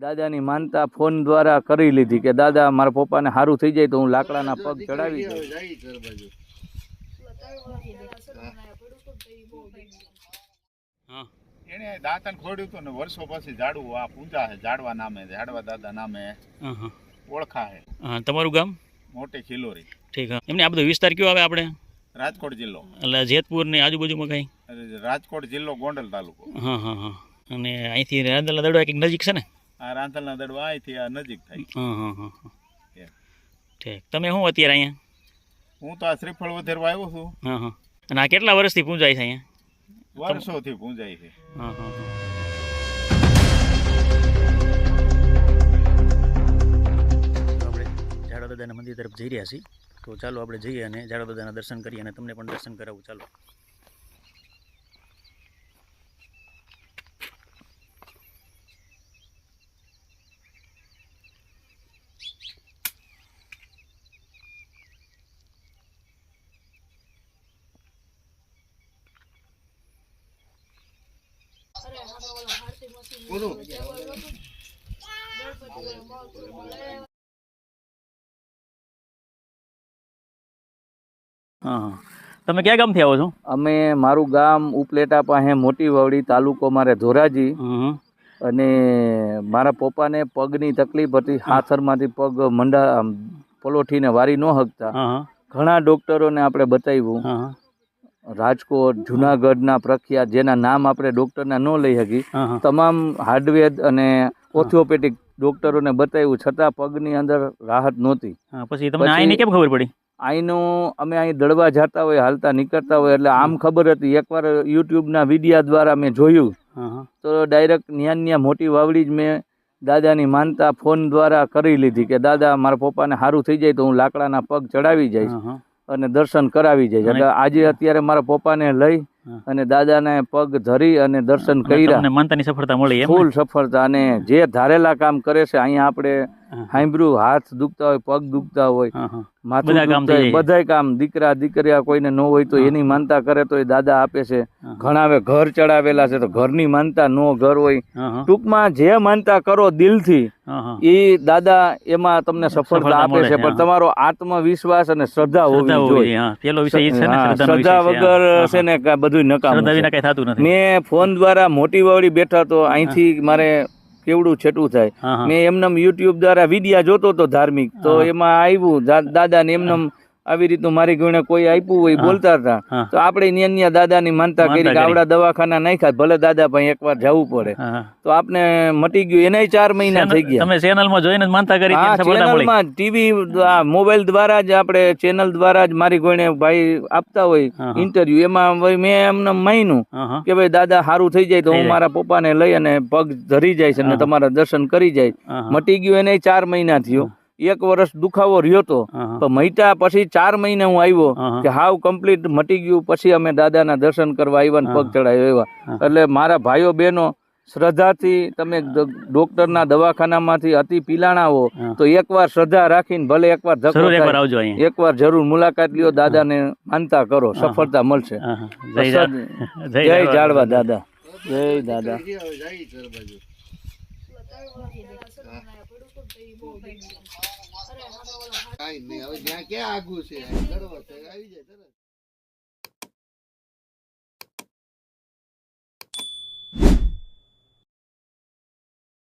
દાદાની માનતા ફોન દ્વારા કરી લીધી કે દાદા મારા પપ્પાને સારું થઈ જાય તો હું લાકડાના પગ ચડાવી એને દાંતન ખોડ્યું હતું ને વર્ષો પછી ઝાડવું આ પૂજા છે ઝાડવા નામે ઝાડવા દાદા નામે હા હા ઓળખા છે. હા તમારું ગામ? મોટી ખિલોરી. ઠીક હા. એમને આ બધો વિસ્તાર કયો આવે આપણે? રાજકોટ જિલ્લો. એટલે જેતપુર ને આજુબાજુમાં કઈ? રાજકોટ જિલ્લો ગોંડલ તાલુકો. હા હા હા. અને અહીંથી રાંદલના દડવા કંઈક નજીક છે ને? આ રાંધલના દડવા અહીંથી આ નજીક થાય. હા હા હા હા એમ. ઠીક. તમે શું અત્યારે અહીંયા? હું તો આ શ્રીફળ વધેરવા આવ્યો છું. હા હા અને આ કેટલા વર્ષથી પૂંજાય છે અહીંયા? વર્ષોથી પૂંજાય છે. હા હા દાદાના મંદિર તરફ જઈ રહ્યા છીએ. તો ચાલો આપણે જઈએ અને ઝાડા દાદાના દર્શન કરીએ અને તમને પણ દર્શન કરાવું. ચાલો. તમે ક્યાં ગામથી આવો છો? અમે મારું ગામ ઉપલેટા પાસે મોટી વાવડી તાલુકો મારે ધોરાજી અને મારા પપ્પાને પગની તકલીફ હતી હાથરમાંથી પગ મંડા પલોઠીને વારી ન શકતા હા હા. ઘણા ડોક્ટરોને આપણે બતાવ્યું. રાજકોટ જુનાગઢના પ્રખ્યાત જેના નામ આપણે ડૉક્ટરના ન લઈ શકી તમામ હાર્ડવેર અને ઓથિયોપેટિક ડોક્ટરોને બતાવ્યું છતાં પગની અંદર રાહત નહોતી. પછી તમને આઈને કેમ ખબર પડી? આઈનો અમે અહીં દળવા જતા હોય હાલતા નીકળતા હોય એટલે આમ ખબર હતી. એકવાર યુટ્યુબના વિડીયા દ્વારા મેં જોયું. તો ડાયરેક્ટ ન્યાન ન્યા મોટી વાવડી જ મેં દાદાની માનતા ફોન દ્વારા કરી લીધી કે દાદા મારા પપ્પાને સારું થઈ જાય તો હું લાકડાના પગ ચડાવી જઈશ. અને દર્શન કરાવી જાય. એટલે આજે અત્યારે મારા પપ્પાને લઈ અને દાદાને પગ ધરી અને દર્શન કર્યા. માનતાની સફળતા મળી ફૂલ સફળતા અને જે ધારેલા કામ કરે છે અહીંયા આપણે હા, હાથ દુખતા હોય પગ દુખતા હોય માથું દુખતા હોય બધા કામ દીકરા દીકરીયા કોઈને ન હોય તો એની માનતા કરે તો એ દાદા આપે છે. ઘણાવે ઘણા ઘર ચડાવેલા છે તો ઘરની માનતા નો ઘર હોય. ટૂંકમાં જે માનતા કરો દિલથી એ દાદા એમાં તમને સફળતા આપે છે. પણ તમારો આત્મવિશ્વાસ અને શ્રદ્ધા હોવી જોઈએ. શ્રદ્ધા. વગર છે ને બધું. નકામું મેં ફોન દ્વારા મોટી વાવડી બેઠા તો અહીંથી મારે કેવડું છેટું થાય. મેં એમનેમ યુટ્યુબ દ્વારા વિડિયા જોતો તો ધાર્મિક. તો એમાં આવ્યું દાદા ને એમનેમ આવી રીતનું મારી ગુણે કોઈ આપ્યું હોય બોલતા હતા. તો આપણે ન્યા ન્યા દાદાની માનતા કરી કે આવડા દવાખાના નાખ્યા ભલે દાદા ભાઈ એકવાર જવું પડે. તો આપને મટી ગયું એનાય ચાર મહિના થઈ ગયા. તમે ચેનલમાં જોઈને માનતા કરી ચેનલમાં ટીવી મોબાઈલ દ્વારા જ આપણે ચેનલ દ્વારા જ મારી ગોઈને ભાઈ આપતા હોય. ઇન્ટરવ્યુ એમાં મેં એમને માન્યું કે ભાઈ દાદા સારું થઈ જાય તો હું. મારા પપ્પાને લઈ અને પગ ધરી જાય છે અને તમારા દર્શન કરી જાય. મટી ગયું એને ચાર મહિના થયો. એક વર્ષ દુખાવો રહ્યો તો. મહિતા. પછી ચાર મહિને હું આવ્યો. કે હાવ કમ્પ્લીટ મટી ગયું પછી અમે દાદાના દર્શન કરવા આવ્યા ને પગ ચડાવ્યો એવા. એટલે મારા ભાઈઓ બહેનો શ્રદ્ધાથી તમે ડોક્ટરના દવાખાનામાંથી અતિ પીલાણા હો. તો એકવાર શ્રદ્ધા રાખીને ભલે એકવાર ધક્કો જરૂર એકવાર જરૂર મુલાકાત લ્યો દાદાને માનતા કરો સફળતા મળશે. જય જાળવા દાદા. જય દાદા. કાંઈ નહીં હવે જ્યાં ક્યાં આગું છે આવી જાય